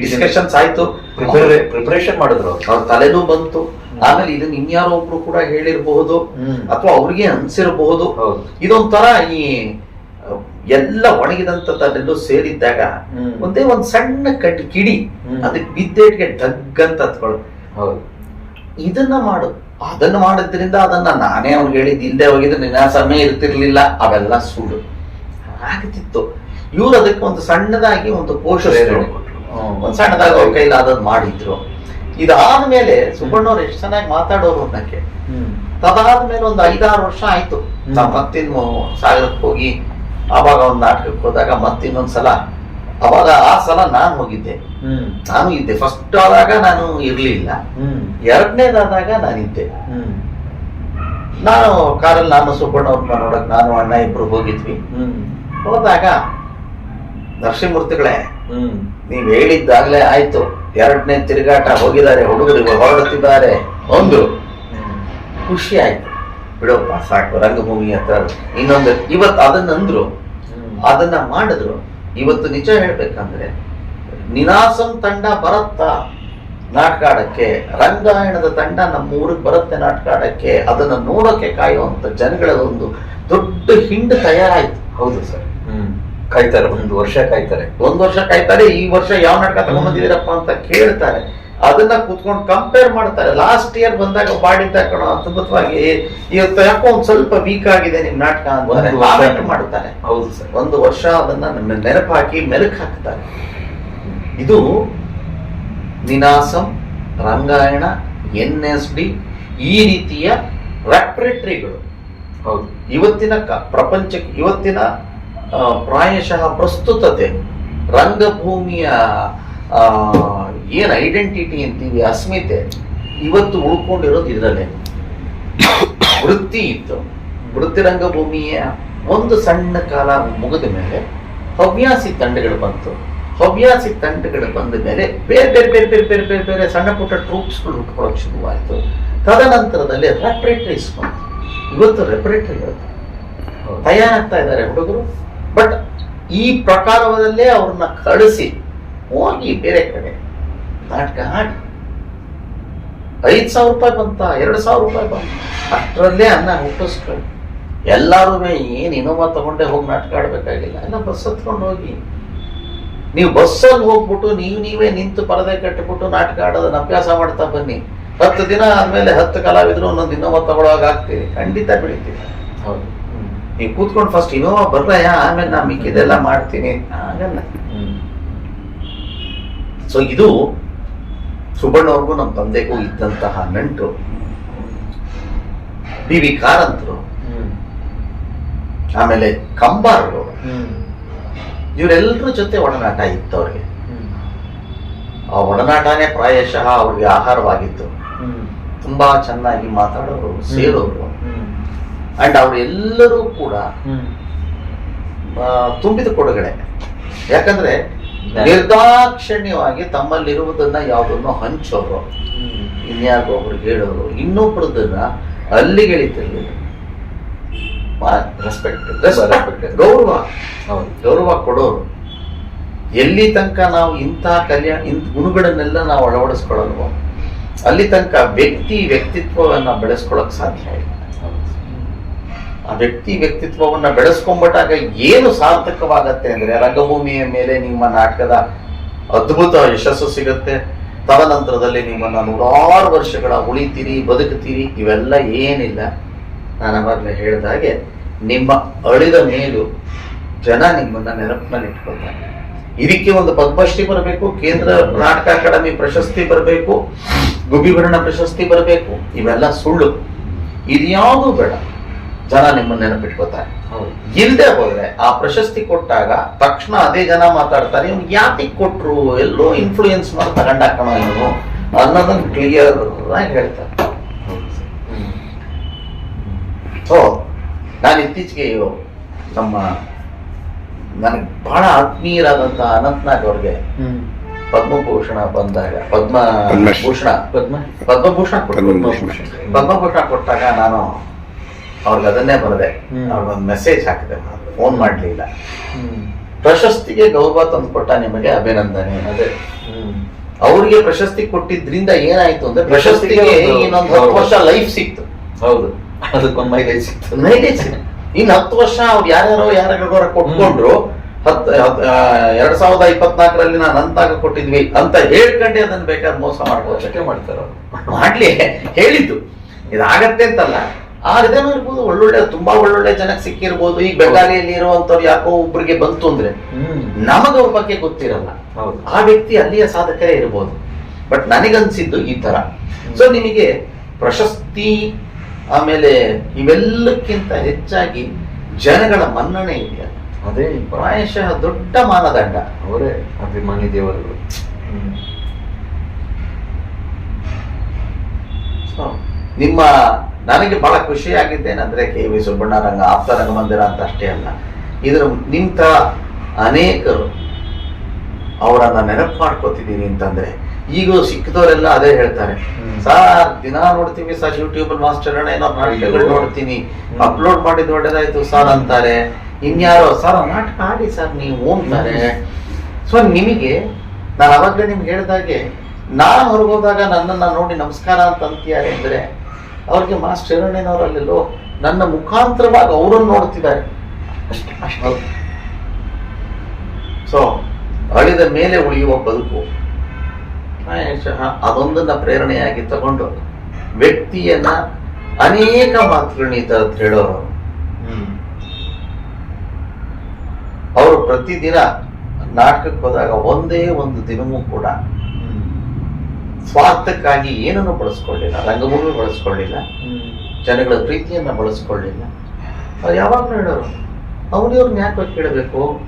Discussions ಆಯ್ತು. Preparation ಮಾಡಿದ್ರು ಅವ್ರು. ತಲೆನೂ ಬಂತು. ಆಮೇಲೆ ಇದನ್ನ ಇನ್ಯಾರೋ ಒಬ್ರು ಕೂಡ ಹೇಳಿರಬಹುದು. ಅಥವಾ ಅವ್ರಿಗೆ ಅನ್ಸಿರಬಹುದು. ಹೌದು. ಇದೊಂಥರ ಈ ಎಲ್ಲ ಎಲ್ಲ ಒಣಗಿದಂತದ್ದೆಲ್ಲೂ ಸೇರಿದ್ದಾಗ ಒಂದೇ ಒಂದ್ ಸಣ್ಣ ಕಟ್ ಕಿಡಿ. ಅದಕ್ಕೆ ಬಿದ್ದೇಟ್ಗೆ ಡಗ್ ಅಂತ ಹತ್ಕೊಳ್ಳು ಹೌದು. ಇದನ್ನ ಮಾಡು. ಅದನ್ನ ಮಾಡಿದ್ರಿಂದ ಅದನ್ನ ನಾನೇ ಅವ್ರಿಗೆ ಹೇಳಿದ್ ಇಲ್ಲದೆ ಹೋಗಿದ್ರೆ ನಿನ್ನ ಸಮಯ ಇರ್ತಿರ್ಲಿಲ್ಲ. ಅವೆಲ್ಲ ಸುಳ್ಳು. ಆಗ್ತಿತ್ತು ಇವ್ರು ಅದಕ್ಕೆ ಒಂದು ಸಣ್ಣದಾಗಿ ಒಂದು. ಹ್ಮ್. ಒಂದ್ ಸಣ್ಣದಾಗ ಅವ್ರ ಕೈಲಿ ಅದನ್ನ ಮಾಡಿದ್ರು ಇದಾದ್ಮೇಲೆ ಸುಬ್ಬಣ್ಣವ್ರು ಎಷ್ಟು ಚೆನ್ನಾಗಿ ಮಾತಾಡೋರು ಅನ್ನಕ್ಕೆ. ತದಾದ್ಮೇಲೆ ಒಂದು ಐದಾರು ವರ್ಷ ಆಯ್ತು. ನಾವು ಮತ್ತಿನ್ ಸಾಗರಕ್ಕೆ ಹೋಗಿ ಅವಾಗ ಒಂದು ನಾಟಕಕ್ಕೆ ಹೋದಾಗ ಮತ್ತಿನ್ನೊಂದ್ಸಲ ಅವಾಗ ಆ ಸಲ ನಾನು ಹೋಗಿದ್ದೆ ಹ್ಮ್. ನಾನು ಇದ್ದೆ ಫಸ್ಟ್ ಆದಾಗ ನಾನು ಇರ್ಲಿಲ್ಲ ಹ್ಮ್. ಎರಡನೇದಾದಾಗ ನಾನಿದ್ದೆ ಹ್ಮ್. ನಾನು ಕಾರಲ್ಲಿ ನಾನು ಸುಬ್ಬಣ್ಣವ್ರನ್ನ ನೋಡಕ್ ನಾನು ಅಣ್ಣ ಇಬ್ರು ಹೋಗಿದ್ವಿ ಹ್ಮ್. ಹೋದಾಗ ನರಸಿಂಹಮೂರ್ತಿಗಳೇ ಹ್ಮ್. ನೀವ್ ಹೇಳಿದ್ದಾಗ್ಲೇ ಆಯ್ತು. ಎರಡನೇ ತಿರುಗಾಟ ಹೋಗಿದ್ದಾರೆ ಹುಡುಗರು ಹೊರಡುತ್ತಿದ್ದಾರೆ. ಒಂದು. ಖುಷಿ ಆಯ್ತು. ಬಿಡಪ್ಪ ಸಾಕು ರಂಗಭೂಮಿ ಹತ್ರ ಇನ್ನೊಂದು ಇವತ್ತು ಅದನ್ನಂದ್ರು ಅದನ್ನ ಮಾಡಿದ್ರು. ಇವತ್ತು ನಿಜ ಹೇಳ್ಬೇಕಂದ್ರೆ ನಿನಾಸಂ ತಂಡ ಬರುತ್ತಾ. ನಾಟಕ ಆಡಕ್ಕೆ ರಂಗಾಯಣದ ತಂಡ ನಮ್ಮ ಊರಿಗೆ ಬರುತ್ತೆ ನಾಟಕ ಆಡಕ್ಕೆ ಅದನ್ನ ನೋಡೋಕೆ ಕಾಯುವಂತ ಜನಗಳ ಒಂದು ದೊಡ್ಡ ಹಿಂಡು ತಯಾರಾಯ್ತು. ಹೌದು ಸರ್. ಕಾಯ್ತಾರೆ ಒಂದು ವರ್ಷ ಕಾಯ್ತಾರೆ. ಒಂದ್ ವರ್ಷ ಕಾಯ್ತಾರೆ ಈ ವರ್ಷ ಯಾವ ನಾಟಕ ತಗೊಂಡಿದ್ದೀರಪ್ಪ ಅಂತ ಕೇಳ್ತಾರೆ. ಅದನ್ನ ಕುತ್ಕೊಂಡು ಕಂಪೇರ್ ಮಾಡ್ತಾರೆ. ಲಾಸ್ಟ್ ಇಯರ್ ಬಂದಾಗ ಬಾಡಿ ತಕೊಂಡು ಅದ್ಭುತವಾಗಿ ಇವತ್ತು ಯಾಕೋ ಒಂದ್ ಸ್ವಲ್ಪ ವೀಕ್ ಆಗಿದೆ ನಿಮ್ ನಾಟಕ ಅಂತ ಮಾಡ್ತಾರೆ. ಹೌದು ಸರ್. ಒಂದು ವರ್ಷ ಅದನ್ನ ನಮ್ಮ ನೆನಪು ಹಾಕಿ ಮೆಲುಕು ಹಾಕ್ತಾರೆ. ಇದು Ninasam Rangayana N S D ಈ ರೀತಿಯ ರೆಪ್ರೆಟ್ರಿಗಳು ಹೌದು. ಇವತ್ತಿನ ಕ- ಪ್ರಪಂಚಕ್ಕೆ ಇವತ್ತಿನ ಪ್ರಾಯಶಃ ಪ್ರಸ್ತುತತೆ. ರಂಗಭೂಮಿಯ ಏನು ಐಡೆಂಟಿಟಿ ಅಂತೀವಿ ಅಸ್ಮಿತೆ ಇವತ್ತು ಉಳ್ಕೊಂಡಿರೋದು ಇದರಲ್ಲೇ. ವೃತ್ತಿ ಇತ್ತು. ವೃತ್ತಿ ರಂಗಭೂಮಿಯ ಒಂದು ಸಣ್ಣ ಕಾಲ ಮುಗಿದ ಮೇಲೆ ಹವ್ಯಾಸಿ ತಂಡಗಳು ಬಂತು. ಹವ್ಯಾಸಿ ತಂಡಗಳು ಬಂದ ಮೇಲೆ ಬೇರೆ ಬೇರೆ ಬೇರೆ ಬೇರೆ ಬೇರೆ ಬೇರೆ ಬೇರೆ ಸಣ್ಣ ಪುಟ್ಟ ಟ್ರೂಪ್ಸ್ಗಳು ಹುಟ್ಕೊಳ್ಳೋಕೆ ಶುರುವಾಯಿತು. ತದನಂತರದಲ್ಲಿ ರೆಪ್ರೇಟರೀಸ್ ಬಂತು. ಇವತ್ತು ರೆಪ್ರೇಟರಿ. ತಯಾರಾಗ್ತಾ ಇದ್ದಾರೆ ಹುಡುಗರು. ಬಟ್ ಈ ಪ್ರಕಾರದಲ್ಲೇ ಅವ್ರನ್ನ ಕಳಿಸಿ ಹೋಗಿ ಬೇರೆ ಕಡೆ. ನಾಟಕ ಹಾಡಿ. ಐದು ಸಾವಿರ ರೂಪಾಯಿ ಬಂತ, ಎರಡು ಸಾವಿರ ರೂಪಾಯಿ ಬಂತ. ಅಷ್ಟರಲ್ಲೇ ಅನ್ನ ಹುಟ್ಟಿಸ್ಕೊಳ್ಳಿ. ಎಲ್ಲಾರು ಏನು ಇನೋವಾ ತಗೊಂಡೆ ಹೋಗಿ ನಾಟಕ ಆಡ್ಬೇಕಾಗಿಲ್ಲ. ಎಲ್ಲ ಬಸ್ ಹತ್ಕೊಂಡು ಹೋಗಿ. ನೀವು ಬಸ್ಸಲ್ಲಿ ಹೋಗ್ಬಿಟ್ಟು ನೀವು ನೀವೇ ನಿಂತು ಪರದೆ ಕಟ್ಟಿಬಿಟ್ಟು ನಾಟಕ ಆಡೋದನ್ನ ಅಭ್ಯಾಸ ಮಾಡ್ತಾ ಬನ್ನಿ. ಹತ್ತು ದಿನ ಆದಮೇಲೆ ಹತ್ತು ಕಲಾವಿದ್ರು ಒಂದೊಂದು ಇನೋವಾ ತಗೊಳೋವಾಗ ಆಗ್ತೀರಿ ಖಂಡಿತ ಬೆಳಿತೀರಿ ಹೌದು. ನೀವು ಕೂತ್ಕೊಂಡು ಫಸ್ಟ್ ಇನೋ ಬರ್ರಯ್ಯ ಆಮೇಲೆ ನಾ ಮಿಕ್ಕಿದೆಲ್ಲ ಮಾಡ್ತೀನಿ. ಆಗಲ್ಲ. ಸೊ ಇದು ಸುಬ್ಬಣ್ಣವ್ರಿಗೂ ನಮ್ಮ ತಂದೆಗೂ ಇದ್ದಂತಹ ನಂಟು. ಬಿ ವಿ ಕಾರಂತರು. ಆಮೇಲೆ ಕಂಬಾರರು. ಇವರೆಲ್ಲರ ಜೊತೆ ಒಡನಾಟ ಇತ್ತು ಅವ್ರಿಗೆ. ಆ ಒಡನಾಟನೇ ಪ್ರಾಯಶಃ ಅವ್ರಿಗೆ ಆಹಾರವಾಗಿತ್ತು. ತುಂಬಾ ಚೆನ್ನಾಗಿ ಮಾತಾಡೋರು ಸೇರೋರು. ಅಂಡ್ ಅವರೆಲ್ಲರೂ ಕೂಡ. ತುಂಬಿದ ಕೊಡುಗಡೆ ಯಾಕಂದ್ರೆ. ನಿರ್ದಾಕ್ಷಿಣ್ಯವಾಗಿ ತಮ್ಮಲ್ಲಿರುವುದನ್ನ ಯಾವುದನ್ನು ಹಂಚೋರು ಹ್ಮ್. ಒಬ್ರು ಹೇಳೋರು ಇನ್ನೊಬ್ಬರದನ್ನ ಅಲ್ಲಿಗೆಳಿತಿರ್ಲಿಲ್ಲ ರೆಸ್ಪೆಕ್ಟ್ ರೆಸ್ಪೆಕ್ಟ್ ಗೌರವ ಗೌರವ ಕೊಡೋರು ಎಲ್ಲಿ ತನಕ ನಾವು ಇಂತಹ ಕಲ್ಯಾಣ ಇಂಥ ಗುಣಗಳನ್ನೆಲ್ಲ ನಾವು ಅಳವಡಿಸ್ಕೊಳ್ಳಲ್ವೋ ಅಲ್ಲಿ ತನಕ ವ್ಯಕ್ತಿ ವ್ಯಕ್ತಿತ್ವವನ್ನ ಬೆಳೆಸ್ಕೊಳಕ್ ಸಾಧ್ಯ ಇಲ್ಲ. ಆ ವ್ಯಕ್ತಿ ವ್ಯಕ್ತಿತ್ವವನ್ನ ಬೆಳೆಸ್ಕೊಂಡ್ಬಿಟ್ಟಾಗ ಏನು ಸಾರ್ಥಕವಾಗತ್ತೆ ಅಂದ್ರೆ ರಂಗಭೂಮಿಯ ಮೇಲೆ ನಿಮ್ಮ ನಾಟಕದ ಅದ್ಭುತ ಯಶಸ್ಸು ಸಿಗುತ್ತೆ. ತದನಂತರದಲ್ಲಿ ನಿಮ್ಮನ್ನ ನೂರಾರು ವರ್ಷಗಳ ಉಳಿತೀರಿ, ಬದುಕುತ್ತೀರಿ, ಇವೆಲ್ಲ ಏನಿಲ್ಲ. ನಾನು ಅವಾಗಲೇ ಹೇಳಿದ ಹಾಗೆ ನಿಮ್ಮ ಅಳಿದ ಮೇಲೂ ಜನ ನಿಮ್ಮನ್ನ ನೆನಪಿನಲ್ಲಿ ಇಟ್ಕೊಳ್ತಾರೆ ಇದಕ್ಕೆ ಒಂದು ಪದ್ಮಶ್ರೀ ಬರಬೇಕು, ಕೇಂದ್ರ ನಾಟಕ ಅಕಾಡೆಮಿ ಪ್ರಶಸ್ತಿ ಬರಬೇಕು ಗುಬಿಭರಣ ಪ್ರಶಸ್ತಿ ಬರಬೇಕು, ಇವೆಲ್ಲ ಸುಳ್ಳು. ಇದ್ಯಾವುದೂ ಬೇಡ. ಜನ ನಿಮ್ಮನ್ನ ನೆನಪಿಟ್ಕೋತಾರೆ ಇಲ್ಲದೆ ಇಲ್ದೆ ಹೋದ್ರೆ ಆ ಪ್ರಶಸ್ತಿ ಕೊಟ್ಟಾಗ ತಕ್ಷಣ ಅದೇ ಜನ ಮಾತಾಡ್ತಾರೆ ಇವ್ನು ಯಾತಿ ಕೊಟ್ರು ಎಲ್ಲೋ ಇನ್ಫ್ಲೂಯೆನ್ಸ್ ಮಾಡಿ ತಗೊಂಡಾಕಣ ಇವನು ಅನ್ನೋದನ್ನ ಕ್ಲಿಯರ್ ಆಗಿ ಹೇಳ್ತಾರೆ. ಸೊ ನಾನು ಇತ್ತೀಚೆಗೆ ನಮ್ಮ ನನಗೆ ಬಹಳ ಆತ್ಮೀಯರಾದಂತ ಅನಂತನಾಗ್ ಅವ್ರಿಗೆ ಹ್ಮ್. ಪದ್ಮಭೂಷಣ ಬಂದಾಗ ಪದ್ಮ ಪದ್ಮಶ್ರೀ. ಭೂಷಣ ಪದ್ಮ ಪದ್ಮಭೂಷಣ. ಪದ್ಮಭೂಷಣ. ಪದ್ಮಭೂಷಣ ಕೊಟ್ಟಾಗ ನಾನು ಅವ್ರಿಗೆ ಅದನ್ನೇ ಬರದೆ. ಅವ್ರಿಗೊಂದು ಮೆಸೇಜ್ ಹಾಕಿದೆ. ಫೋನ್ ಮಾಡ್ಲಿಲ್ಲ. ಹ್ಮ್. ಪ್ರಶಸ್ತಿಗೆ ಗೌರವ ತಂದುಕೊಟ್ಟ ನಿಮಗೆ ಅಭಿನಂದನೆ. ಅದೇ. ಅವ್ರಿಗೆ ಪ್ರಶಸ್ತಿ ಕೊಟ್ಟಿದ್ರಿಂದ ಏನಾಯ್ತು ಅಂದ್ರೆ ಪ್ರಶಸ್ತಿಗೆ ಇನ್ನೊಂದು ಹತ್ತು. ವರ್ಷ ಲೈಫ್ ಸಿಕ್ತು. ಹೌದು. ಅದಕ್ಕೊಂದು ಮೈಲೇಜ್ ಸಿಕ್ತು. ಮೈಲೇಜ್ ಇನ್ ಹತ್ತು ವರ್ಷ ಅವ್ರು ಯಾರ್ಯಾರೋ ಯಾರ ಕೊಟ್ಕೊಂಡ್ರು ಹತ್ ಎರಡ್ ಸಾವಿರದ ಇಪ್ಪತ್ನಾಲ್ಕರಲ್ಲಿ ನಾನು ಅಂತಾಗ ಕೊಟ್ಟಿದ್ವಿ ಅಂತ ಹೇಳ್ಕೊಂಡೆ ಅದನ್ನ ಬೇಕಾದ್ರೆ ಮೋಸ ಮಾಡ್ಬೋದು. ಮಾಡ್ತಾರೆ ಮಾಡ್ಲಿ. ಹೇಳಿದ್ದು. ಇದಾಗತ್ತೆ ಅಂತಲ್ಲ. ಆಗದೇನೂ ಇರ್ಬೋದು ಒಳ್ಳೊಳ್ಳೆ ತುಂಬಾ ಒಳ್ಳೊಳ್ಳೆ ಜನಕ್ಕೆ ಸಿಕ್ಕಿರ್ಬೋದು. ಈಗ ಬೆಂಗಾಲಿಯಲ್ಲಿ ಇರುವಂತವ್ರು ಯಾಕೋ ಒಬ್ಬರಿಗೆ ಬಂತು ಅಂದ್ರೆ ನಮಗ ಅವ್ರ ಬಗ್ಗೆ ಗೊತ್ತಿರಲ್ಲ. ಹೌದು. ಆ ವ್ಯಕ್ತಿ ಅಲ್ಲಿಯ ಸಾಧಕರೇ ಇರ್ಬೋದು. ಬಟ್ ನನಗನ್ಸಿದ್ದು ಈ ತರ ಸೊ ನಿಮಗೆ ಪ್ರಶಸ್ತಿ ಆಮೇಲೆ ಇವೆಲ್ಲಕ್ಕಿಂತ ಹೆಚ್ಚಾಗಿ ಜನಗಳ ಮನ್ನಣೆ ಇದೆಯಲ್ಲ. ಅದೇ. ಪ್ರಾಯಶಃ ದೊಡ್ಡ ಮಾನದಂಡ. ಅವರೇ ಅಭಿಮಾನಿ ದೇವರುಗಳು. ನಿಮ್ಮ ನನಗೆ ಬಹಳ ಖುಷಿಯಾಗಿದ್ದೇನೆಂದ್ರೆ ಕೆ ವಿ ಸುಬ್ಬಣ್ಣರಂಗ ಆಪ್ತ ರಂಗಮಂದಿರ ಅಂತ ಅಷ್ಟೇ ಅಲ್ಲ. ಇದ್ರ ನಿಂತ ಅನೇಕರು ಅವರನ್ನ ನೆನಪು ಮಾಡ್ಕೋತಿದ್ದೀನಿ ಅಂತಂದ್ರೆ ಈಗ ಸಿಕ್ಕಿದವರೆಲ್ಲ ಅದೇ ಹೇಳ್ತಾರೆ. ಸರ್ ದಿನ ನೋಡ್ತೀವಿ ಸರ್ ಯೂಟ್ಯೂಬ್ ಮಾಸ್ಟರ್ ಏನೋ ನಾಟಕಗಳು ನೋಡ್ತೀನಿ. ಅಪ್ಲೋಡ್ ಮಾಡಿದ್ ಒಳ್ಳೇದಾಯ್ತು ಸರ್ ಅಂತಾರೆ. ಇನ್ಯಾರೋ ಸರ್ ನಾಟಕ ಆಡಿ ಸರ್ ನೀವು ಅಂತಾರೆ ಸೊ ನಿಮಗೆ ನಾನು ಅವಾಗಲೇ ನಿಮ್ಗೆ ಹೇಳಿದಾಗೆ ನಾನು ಹೊರಗೋದಾಗ ನನ್ನನ್ನ ನೋಡಿ ನಮಸ್ಕಾರ ಅಂತ ಅಂತೀಯ ಅಂದ್ರೆ ಅವ್ರಿಗೆ ಮಾಸ್ಟರ್ ಹಿರಣ್ಣನವರಲ್ಲೆಲ್ಲೋ ನನ್ನ ಮುಖಾಂತರವಾಗಿ ಅವರನ್ನು ನೋಡ್ತಿದ್ದಾರೆ. ಅಷ್ಟೇ ಅಷ್ಟೇ. ಹೌದು. ಸೊ ಅಳಿದ ಮೇಲೆ ಉಳಿಯುವ ಬದುಕು. ಅದೊಂದನ್ನ ಪ್ರೇರಣೆಯಾಗಿ ತಗೊಂಡು ವ್ಯಕ್ತಿಯನ್ನ ಅನೇಕ ಮಾತುಗಳನ್ನ ಈ ಥರದ್ದು ಹೇಳೋರು. ಅವರು ಪ್ರತಿದಿನ ನಾಟಕಕ್ಕೆ ಹೋದಾಗ ಒಂದೇ ಒಂದು ದಿನವೂ ಕೂಡ ಸ್ವಾರ್ಥಕ್ಕಾಗಿ ಏನನ್ನು ಬಳಸ್ಕೊಳ್ಳಿಲ್ಲ ರಂಗಭೂಮಿ ಬಳಸ್ಕೊಳ್ಳಿಲ್ಲ ಜನಗಳ ಪ್ರೀತಿಯನ್ನ ಬಳಸ್ಕೊಳ್ಳಿಲ್ಲ. ಅವ್ರು ಯಾವಾಗಲೂ ಹೇಳೋರು ಅವ್ರಿವ್ರನ್ನ ಯಾಕೆ ಕೇಳಬೇಕು.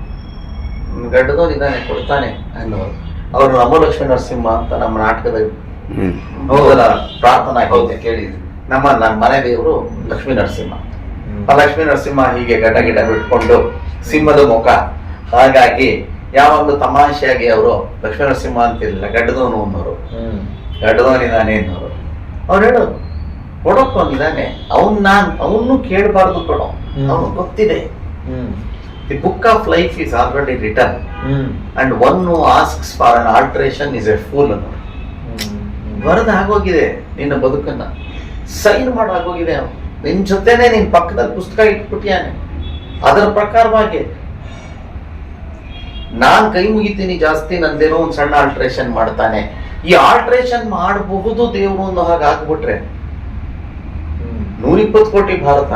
ಇದಾನೆ ಕೊಡ್ತಾನೆ ಅನ್ನೋರು. ಅವರು ರಾಮಲಕ್ಷ್ಮಿ ನರಸಿಂಹ ಅಂತ ನಮ್ಮ ನಾಟಕದ ಮೊದಲ ಪ್ರಾರ್ಥನಾ ಹೌದು. ಗೀತೆ ಕೇಳಿದ್ವಿ. ನಮ್ಮ ನಮ್ಮ ಮನೆ ದೇವರು ಲಕ್ಷ್ಮೀ ನರಸಿಂಹ. ಆ ಲಕ್ಷ್ಮೀ ನರಸಿಂಹ ಹೀಗೆ ಗಡ್ಡ ಗಿಡ ಬಿಟ್ಕೊಂಡು ಸಿಂಹದ ಮುಖ. ಹಾಗಾಗಿ ಯಾವಾಗಲೂ ತಮಾಷೆಯಾಗಿ ಅವರು ಲಕ್ಷ್ಮೀ ನರಸಿಂಹ ಅಂತಿರಲಿಲ್ಲ ಗಡ್ಡದವನು ಅನ್ನೋರು. ಗಡ್ಡದವನಿದ್ದಾನೆ ಅನ್ನೋರು. ಅವ್ರು ಹೇಳೋದು ಅಂದಿದ್ದಾನೆ ಅವನ್ ನಾನ್ ಅವನು ಕೇಳಬಾರ್ದು ಕೊಡೋ. ಅವನು ಗೊತ್ತಿದೆ. The book of life is already written and one asks for an alteration is a fool ಅನ್ನೋರು. ಬರದ ಬರೆದು ಆಗೋಗಿದೆ ನಿನ್ನ ಬದುಕನ್ನ. ಸೈನ್ ಮಾಡಿ ಆಗೋಗಿದೆ ಅವನು. ನಿನ್ ಜೊತೆನೆ ನಿನ್ ಪಕ್ಕದಲ್ಲಿ ಪುಸ್ತಕ ಇಟ್ಬಿಟ್ಟಿಯಾನೆ ಅದರ ಪ್ರಕಾರವಾಗಿ ನಾನ್ ಕೈ ಮುಗಿತೀನಿ ಜಾಸ್ತಿ ನಂದೇನೋ ಒಂದ್ ಸಣ್ಣ ಆಲ್ಟ್ರೇಷನ್ ಮಾಡ್ತಾನೆ. ಈ ಆಲ್ಟ್ರೇಷನ್ ಮಾಡಬಹುದು ದೇವರು ಅನ್ನೋ ಹಾಗೆ ಆಗ್ಬಿಟ್ರೆ. ಹ್ಮ್. ನೂರಿಪ್ಪತ್ತು ಕೋಟಿ ಭಾರತ.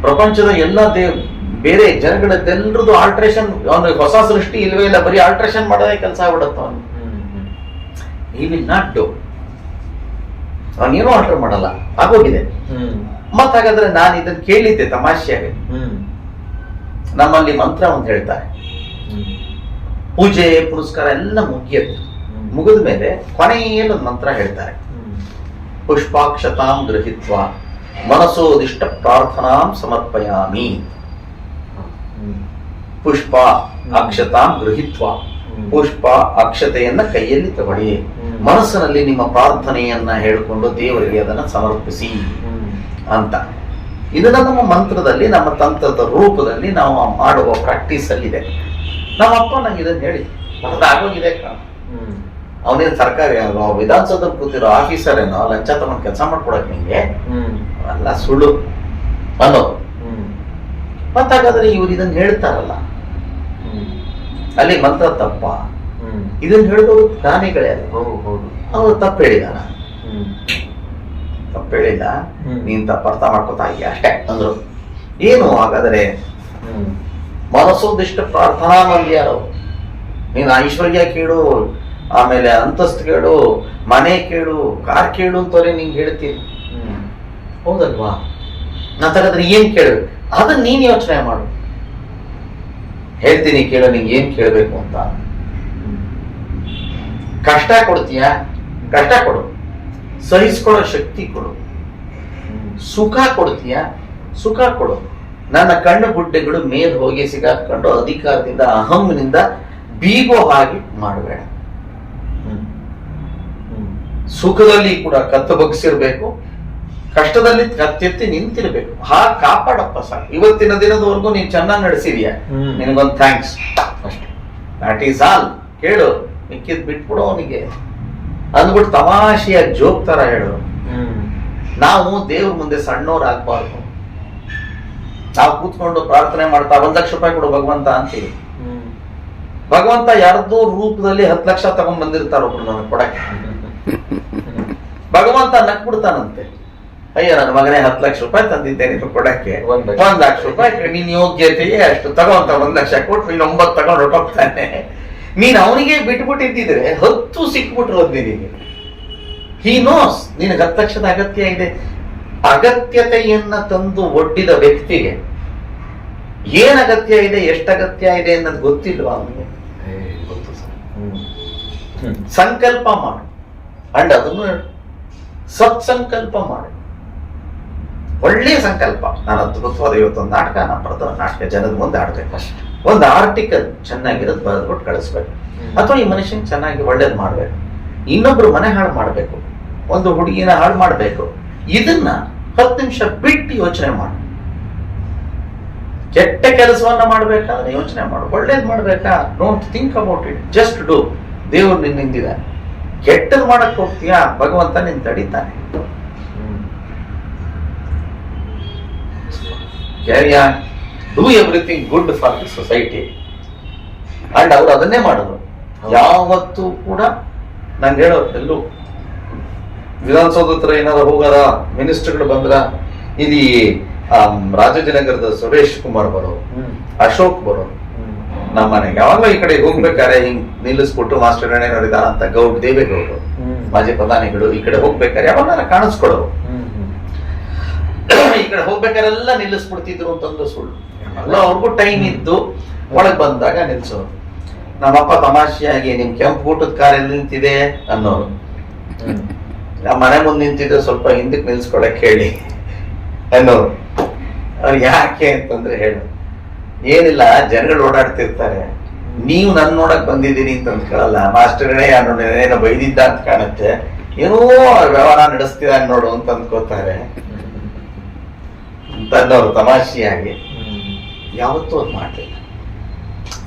ಪ್ರಪಂಚದ ಎಲ್ಲಾ ದೇವ್ ಬೇರೆ ಜನಗಳದ್ದೆಲ್ಲರದು ಆಲ್ಟ್ರೇಷನ್ ಅವನಿಗೆ ಹೊಸ ಸೃಷ್ಟಿ ಇಲ್ವೇ ಇಲ್ಲ ಬರೀ ಆಲ್ಟ್ರೇಷನ್ ಮಾಡೋದೇ ಕೆಲಸ ಆಗ್ಬಿಡತ್ತ ಅವನು. ಈ ವಿಲ್ ನಾಟ್ ಡೋ ಅವನೇನು ಆಲ್ಟರ್ ಮಾಡಲ್ಲ. ಆಗೋಗಿದೆ. ಹ್ಮ್. ಮತ್ ಹಾಗಾದ್ರೆ ನಾನು ಇದನ್ನ ಕೇಳಿದ್ದೆ ತಮಾಷೆಯಾಗಿ. ನಮ್ಮಲ್ಲಿ ಮಂತ್ರ ಅಂತ ಹೇಳ್ತಾರೆ. ಪೂಜೆ ಪುರಸ್ಕಾರ ಎಲ್ಲ ಮುಗಿಯುತ್ತೆ. ಮುಗಿದ ಮೇಲೆ ಕೊನೆಯಲ್ಲಿ ಮಂತ್ರ ಹೇಳ್ತಾರೆ. ಪುಷ್ಪಾಕ್ಷತಾಂ ಗೃಹಿತ್ವ ಮನಸೋದಿಷ್ಟ ಪ್ರಾರ್ಥನಾಂ ಸಮರ್ಪಯಾಮಿ. ಪುಷ್ಪ ಅಕ್ಷತಾಂ ಗೃಹಿತ್ವ ಪುಷ್ಪ ಅಕ್ಷತೆಯನ್ನ ಕೈಯಲ್ಲಿ ತಗೊಳ್ಳಿ. ಮನಸ್ಸಿನಲ್ಲಿ ನಿಮ್ಮ ಪ್ರಾರ್ಥನೆಯನ್ನ ಹೇಳಿಕೊಂಡು ದೇವರಿಗೆ ಅದನ್ನ ಸಮರ್ಪಿಸಿ ಅಂತ. ಇದನ್ನ ನಮ್ಮ ಮಂತ್ರದಲ್ಲಿ ನಮ್ಮ ತಂತ್ರದ ರೂಪದಲ್ಲಿ ನಾವು ಮಾಡುವ ಪ್ರಾಕ್ಟೀಸ್ ಅಲ್ಲಿದೆ. ನಮ್ಮ ಅಪ್ಪ ನಂಗೆ ಇದನ್ನ ಹೇಳಿ ಅದಾಗೋಗಿದೆ ಹ್ಮ್. ಅವನೇನು ಸರ್ಕಾರಿ ಅಲ್ವಾ? ವಿಧಾನಸೌಧದಲ್ಲಿ ಕೂತಿರೋ ಆಫೀಸರ್ ಏನೋ ಲಂಚ ತಗೊಂಡು ಕೆಲಸ ಮಾಡ್ಕೊಡಕ್ ನಿಂಗೆ. ಅಲ್ಲ ಸುಳ್ಳು. ಅನ್ನೋದು ಮತ್ತಾಗಾದ್ರೆ ಮತ್ತ ಹಾಗಾದ್ರೆ ಇವ್ರು ಇದನ್ನ ಹೇಳ್ತಾರಲ್ಲ. ಅಲ್ಲಿ ಮಂತ್ರ ತಪ್ಪ. ಇದನ್ನ ಹೇಳಿದವರು ಜ್ಞಾನಿಗಳೇ ಅಲ್ಲ ಹೌದು ಹೌದು. ಅವ್ರು ತಪ್ಪು ಹೇಳಿದಾರ. ಹ್ಮ್. ತಪ್ಪು ಹೇಳಿಲ್ಲ. ನೀನ್ ತಪ್ಪ ಅರ್ಥ ಮಾಡ್ಕೋತಾ ಇದೆಯಾ ಅಷ್ಟೇ ಅಂದ್ರು. ಏನು ಹಾಗಾದ್ರೆ? ಮನಸ್ಸೋದಿಷ್ಟ ಪ್ರಾರ್ಥನಾ ಮಂದಿಯಾರು ನೀನು ಐಶ್ವರ್ಯ ಕೇಳು ಆಮೇಲೆ ಅಂತಸ್ತು ಕೇಳು ಮನೆ ಕೇಳು ಕಾರ್ ಕೇಳು ಅಂತವ್ರೆ ನಿಂಗೆ ಹೇಳ್ತೀನಿ. ಹೌದಲ್ವಾ? ಹೌದಲ್ವಾ ಅದ್ರ ಏನ್ ಕೇಳಬೇಕು ಅದನ್ನ ನೀನ್ ಯೋಚನೆ ಮಾಡು. ಹೇಳ್ತೀನಿ ಕೇಳು ನಿಂಗೆ ಏನ್ ಕೇಳಬೇಕು ಅಂತ. ಕಷ್ಟ ಕೊಡ್ತೀಯ? ಕಷ್ಟ ಕೊಡು. ಸಹಿಸ್ಕೊಳ್ಳೋ ಶಕ್ತಿ ಕೊಡು. ಸುಖ ಕೊಡ್ತೀಯ? ಸುಖ ಕೊಡು. ನನ್ನ ಕಣ್ಣು ಗುಡ್ಡೆಗಳು ಮೇಲ್ ಹೋಗಿ ಸಿಗಾಕೊಂಡು ಅಧಿಕಾರದಿಂದ ಅಹಂನಿಂದ ಬೀಗೋ ಹಾಗೆ ಮಾಡಬೇಡ ಸುಖದಲ್ಲಿ ಕೂಡ ಕತ್ತು ಬಗ್ಸಿರ್ಬೇಕು ಕಷ್ಟದಲ್ಲಿ ಕತ್ತೆತ್ತಿ ನಿಂತಿರ್ಬೇಕು. ಹಾ ಕಾಪಾಡಪ್ಪ ಸರ್. ಇವತ್ತಿನ ದಿನದವರೆಗೂ ನೀನ್ ಚೆನ್ನಾಗಿ ನಡೆಸಿದೀಯ. ನಿನಗೊಂದು ಥ್ಯಾಂಕ್ಸ್ ಅಷ್ಟೇ. ದಟ್ ಈಸ್ ಆಲ್ ಕೇಳು ಮಿಕ್ಕಿದ್ ಬಿಟ್ಬಿಡು ಅವನಿಗೆ. ಅಂದ್ಬಿಟ್ಟು ತಮಾಷೆಯ ಜೋಕ್ ತರ ಹೇಳು. ನಾವು ದೇವ್ರ ಮುಂದೆ ಸಣ್ಣವ್ರಾಗ್ಬಾರ್ದು. ನಾವು ಕೂತ್ಕೊಂಡು ಪ್ರಾರ್ಥನೆ ಮಾಡ್ತಾ ಒಂದ್ ಲಕ್ಷ ರೂಪಾಯಿ ಕೊಡು ಭಗವಂತ ಅಂತೀವಿ. ಭಗವಂತ ಯಾರ್ದೋ ರೂಪದಲ್ಲಿ ಹತ್ತು ಲಕ್ಷ ತಗೊಂಡ್ ಬಂದಿರ್ತಾರ ಒಬ್ರು ನನಗೆ ಕೊಡಕ್ಕೆ. ಭಗವಂತ ನಕ್ಬಿಡ್ತಾನಂತೆ. ಅಯ್ಯೋ ನನ್ನ ಮಗನೇ ಹತ್ತು ಲಕ್ಷ ರೂಪಾಯಿ ತಂದಿದ್ದೇನೆ ಕೊಡಕ್ಕೆ. ಒಂದ್ ಲಕ್ಷ. ಲಕ್ಷ ರೂಪಾಯಿ ನೀನ್ ಯೋಗ್ಯತೆಯೇ ಅಷ್ಟು ತಗೋಂತ ಒಂದ್ ಲಕ್ಷ ಕೊಟ್ಟು ನೀನ್ ಒಂಬತ್ತು ತಗೊಂಡು ಹೊರಟೋಗ್ತಾನೆ ನೀನ್ ಅವನಿಗೆ ಬಿಟ್ಬಿಟ್ಟಿದ್ದಿದ್ರೆ ಹತ್ತು ಸಿಕ್ಬಿಟ್ರು ನಿನಗೆ. ಹಿ ನೋಸ್ ನಿನಗೆ ಹತ್ತು ಲಕ್ಷದ ಅಗತ್ಯ ಇದೆ. ಅಗತ್ಯತೆಯನ್ನ ತಂದು ಒಡ್ಡಿದ ವ್ಯಕ್ತಿಗೆ ಏನ್ ಅಗತ್ಯ ಇದೆ ಎಷ್ಟು ಅಗತ್ಯ ಇದೆ ಅನ್ನೋದು ಗೊತ್ತಿಲ್ವಾ ಅವನಿಗೆ? ಸಂಕಲ್ಪ ಮಾಡು. ಅಂಡ್ ಅದನ್ನು ಸತ್ಸಂಕಲ್ಪ ಮಾಡು. ಒಳ್ಳೆಯ ಸಂಕಲ್ಪ. ನಾನು ಅದ್ಭುತವಾದ ಇವತ್ತೊಂದು ನಾಟಕ ನಾನು ಬರೆದ ನಾಟಕ ಜನದ ಮುಂದೆ ಆಡ್ಬೇಕು. ಅಷ್ಟೇ. ಒಂದು ಆರ್ಟಿಕಲ್ ಚೆನ್ನಾಗಿರೋದು ಬರೆದ್ಬಿಟ್ಟು ಕಳಿಸ್ಬೇಕು. ಅಥವಾ ಈ ಮನುಷ್ಯನ್ ಚೆನ್ನಾಗಿ ಒಳ್ಳೇದು ಮಾಡ್ಬೇಕು. ಇನ್ನೊಬ್ರು ಮನೆ ಹಾಳು ಮಾಡ್ಬೇಕು. ಒಂದು ಹುಡುಗಿನ ಹಾಳು ಮಾಡ್ಬೇಕು. ಇದನ್ನ ಹತ್ತು ನಿಮಿಷ ಬಿಟ್ಟು ಯೋಚನೆ ಮಾಡು. ಕೆಟ್ಟ ಕೆಲಸವನ್ನ ಮಾಡಬೇಕಾದ್ರೆ ಯೋಚನೆ ಮಾಡು. ಒಳ್ಳೇದು ಮಾಡಬೇಕಾ? Don't think about it just do ದೇವ್ರು ನಿನ್ನಿಂದಿದೆ. ಕೆಟ್ಟದ್ ಮಾಡಕ್ ಹೋಗ್ತೀಯಾ? ಭಗವಂತ ನಿನ್ ತಡಿತಾನೆ. Do everything good for the society and ಅವ್ರು ಅದನ್ನೇ ಮಾಡಿದ್ರು. ಯಾವತ್ತೂ ಕೂಡ ನಂಗೆ ಹೇಳೋ ಎಲ್ಲೂ ವಿಧಾನಸೌಧ ಹತ್ರ ಏನಾದ್ರು ಹೋಗಾರ ಮಿನಿಸ್ಟರ್ಗಳು ಬಂದ್ರ? ಇಲ್ಲಿ ರಾಜಾಜಿನಗರದ ಸುರೇಶ್ ಕುಮಾರ್ ಬರೋ ಅಶೋಕ್ ಬರೋ ನಮ್ಮ ಮನೆಗೆ ಯಾವಾಗಲೂ ಈ ಕಡೆ ಹೋಗ್ಬೇಕಾರೆ ಹಿಂಗ್ ನಿಲ್ಲಿಸ್ಬಿಟ್ಟು ಮಾಸ್ಟರ್ ಅಣ್ಣನವ್ರು ಇದಾರ ಅಂತ ಗೌಡ್ ದೇವೇಗೌಡರು. ಮಾಜಿ ಪ್ರಧಾನಿಗಳು ಈ ಕಡೆ ಹೋಗ್ಬೇಕಾರೆ ಯಾವಾಗ ಕಾಣಿಸ್ಕೊಡೋರು. ಈ ಕಡೆ ಹೋಗ್ಬೇಕಾರೆಲ್ಲ ನಿಲ್ಲಿಸ್ಬಿಡ್ತಿದ್ರು ಅಂತಂದು ಸುಳ್ಳು. ಎಲ್ಲ ಅವ್ರಿಗೂ ಟೈಮ್ ಇದ್ದು ಒಳಗ್ ಬಂದಾಗ ನಿಲ್ಸೋರು. ನಮ್ಮಪ್ಪ ತಮಾಷೆಯಾಗಿ ನಿಮ್ ಕೆಂಪು ಊಟದ ಕಾರ್ ಎಲ್ಲಿ ನಿಂತಿದೆ ಅನ್ನೋರು. ನಮ್ಮ ಮನೆ ಮುಂದೆ ನಿಂತಿದ್ರೆ ಸ್ವಲ್ಪ ಹಿಂದಕ್ಕೆ ನಿಲ್ಸ್ಕೊಳಕ್ ಹೇಳಿ ಅನ್ನೋರು. ಅವ್ರು ಯಾಕೆ ಅಂತಂದ್ರೆ ಹೇಳು. ಏನಿಲ್ಲ, ಜನಗಳು ಓಡಾಡ್ತಿರ್ತಾರೆ. ನೀವು ನನ್ ನೋಡಕ್ ಬಂದಿದ್ದೀರಿ ಅಂತ ಕೇಳಲ್ಲ. ಮಾಸ್ಟರ್ಗಳೇ ಏನೋ ಬೈದಿದ್ದ ಅಂತ ಕಾಣುತ್ತೆ. ಏನೋ ವ್ಯವಹಾರ ನಡೆಸ್ತೀರ ನೋಡು ಅಂತ ಅಂದ್ಕೋತಾರೆ ಅಂತಂದವ್ರು ತಮಾಷೆಯಾಗಿ. ಯಾವತ್ತೂ ಅದು ಮಾಡಲಿಲ್ಲ.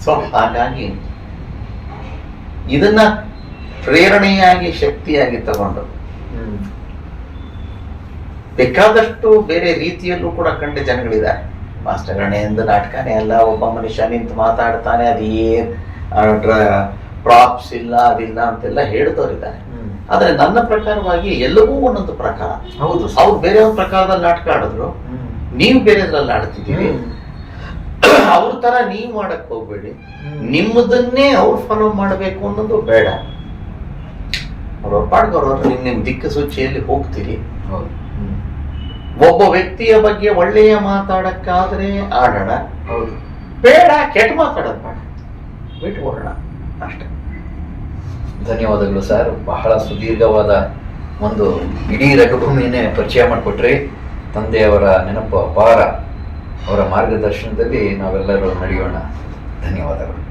ಸೊ, ಹಾಗಾಗಿ ಇದನ್ನ ಪ್ರೇರಣೆಯಾಗಿ, ಶಕ್ತಿಯಾಗಿ ತಗೊಂಡು ಬೇಕಾದಷ್ಟು ಬೇರೆ ರೀತಿಯಲ್ಲೂ ಕೂಡ ಕಂಡ ಜನಗಳಿದ್ದಾರೆ. ಮಾಸ್ಟರ್ ಎಂದು ನಾಟಕನೇ ಅಲ್ಲ ಒಬ್ಬ ಮನುಷ್ಯ ನಿಂತು ಮಾತಾಡ್ತಾನೆ ಅದೇನ್ ಪ್ರಾಪ್ಸ್ ಇಲ್ಲ ಅದಿಲ್ಲ ಅಂತೆಲ್ಲ ಹೇಳ್ದವ್ರಿದ್ದಾರೆ ಹ್ಮ್. ಆದ್ರೆ ನನ್ನ ಪ್ರಕಾರವಾಗಿ ಎಲ್ಲವೂ ಒಂದೊಂದು ಪ್ರಕಾರ. ಹೌದು ಅವ್ರು ಬೇರೆ ಒಂದು ಪ್ರಕಾರದಲ್ಲಿ ನಾಟಕ ಆಡಿದ್ರು. ನೀವು ಬೇರೆದ್ರಲ್ಲಿ ಆಡ್ತಿದ್ದೀರಿ. ಅವ್ರ ತರ ನೀವ್ ಮಾಡಕ್ ಹೋಗ್ಬೇಡಿ. ನಿಮ್ಮದನ್ನೇ ಅವ್ರು ಫಾಲೋ ಮಾಡಬೇಕು ಅನ್ನೋದು ಬೇಡ. ಅವ್ರ ಪಾಡ್ಗವ್ರು ನಿಮ್ ನಿಮ್ ದಿಕ್ಕ ಸೂಚಿಯಲ್ಲಿ ಹೋಗ್ತೀರಿ ಒಬ್ಬ ವ್ಯಕ್ತಿಯ ಬಗ್ಗೆ ಒಳ್ಳೆಯ ಮಾತಾಡಕ್ಕಾದ್ರೆ ಆಡೋಣ. ಹೌದು. ಬೇಡ ಕೆಟ್ಟ ಮಾತಾಡೋದು ಬೇಡ. ಬಿಟ್ಕೊಡೋಣ ಅಷ್ಟೇ. ಧನ್ಯವಾದಗಳು ಸರ್. ಬಹಳ ಸುದೀರ್ಘವಾದ ಒಂದು ಇಡೀ ರಂಗಭೂಮಿಯನ್ನೇ ಪರಿಚಯ ಮಾಡಿಕೊಟ್ರಿ. ತಂದೆಯವರ ನೆನಪು ಅಪಾರ. ಅವರ ಮಾರ್ಗದರ್ಶನದಲ್ಲಿ ನಾವೆಲ್ಲರೂ ನಡೆಯೋಣ. ಧನ್ಯವಾದಗಳು.